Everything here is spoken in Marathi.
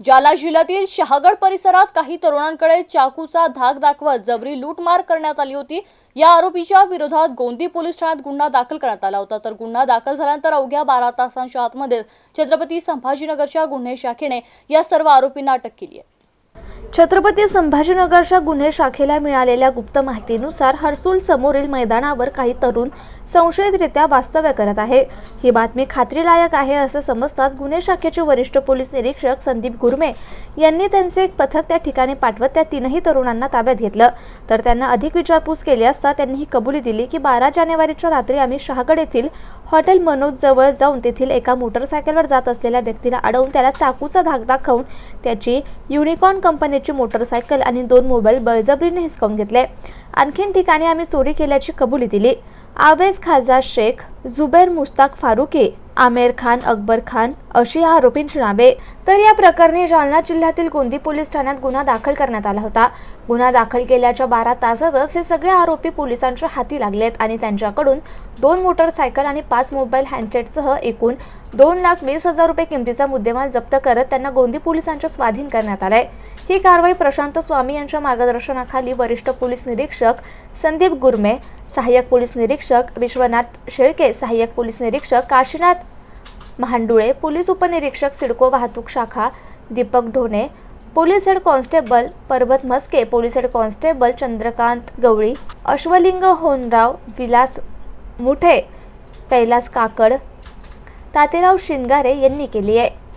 जालना जिल्ह्यातील शहागड परिसरात काही तरुणांकडे चाकूचा धाक दाखवत जबरी लूटमार करण्यात आली होती. या आरोपीच्या विरोधात गोंदी पोलीस ठाण्यात गुन्हा दाखल करण्यात आला होता. तर गुन्हा दाखल झाल्यानंतर अवघ्या बारा तासांच्या आतमध्ये छत्रपती संभाजीनगरच्या गुन्हे शाखेने या सर्व आरोपींना अटक केली आहे. छत्रपती संभाजीनगरच्या गुन्हे शाखेला मिळालेल्या गुप्त माहितीनुसार हर्सूल समोरील मैदानावर काही तरुण संशयितरित्या वास्तव्य करत आहे. ही बातमी खात्रीलायक आहे असं समजताच गुन्हे शाखेचे वरिष्ठ पोलीस निरीक्षक संदीप गुरमे यांनी त्यांचे एक पथक त्या ठिकाणी पाठवत त्या तीनही तरुणांना ताब्यात घेतलं. तर त्यांना अधिक विचारपूस केली असता त्यांनी ही कबुली दिली की बारा जानेवारीच्या रात्री आम्ही शहागड येथील हॉटेल मनोज जवळ जाऊन तेथील एका मोटरसायकलवर जात असलेल्या व्यक्तीला अडवून त्याला चाकूचा धाक दाखवून त्याची युनिकॉर्न कंपनीची मोटरसायकल आणि दोन मोबाईल बळजबरीने हिसकावून घेतले. आणखीन ठिकाणी आम्ही चोरी केल्याची कबुली दिली. आवेज खाजा शेख जुबैर मुस्ताक फारुकी आमेर खान अकबर खान अशी या आरोपींची नावे. तर या प्रकरणी जालना जिल्ह्यातील गोंदी पोलीस ठाण्यात गुन्हा दाखल करण्यात आला होता. गुन्हा दाखल केल्याच्या बारा तासातच हे सगळे आरोपी पोलिसांच्या हाती लागलेत आणि त्यांच्याकडून दोन मोटरसायकल आणि पाच मोबाईल हँडसेटसह एकूण दोन लाख वीस हजार रुपये किमतीचा मुद्देमाल जप्त करत त्यांना गोंदी पोलिसांच्या स्वाधीन करण्यात आलाय. ही कारवाई प्रशांत स्वामी यांच्या मार्गदर्शनाखाली वरिष्ठ पोलीस निरीक्षक संदीप गुरमे सहाय्यक पोलीस निरीक्षक विश्वनाथ शेळके सहाय्यक पोलीस निरीक्षक काशीनाथ महांडुळे पोलीस उपनिरीक्षक सिडको वाहतूक शाखा Deepak Dhone police head constable Parvat Maske police head constable Chandrakant Gawali Ashwaling Honrao Vilas Muthe Kailas Kakad तातेराव Shingare यांनी केली आहे.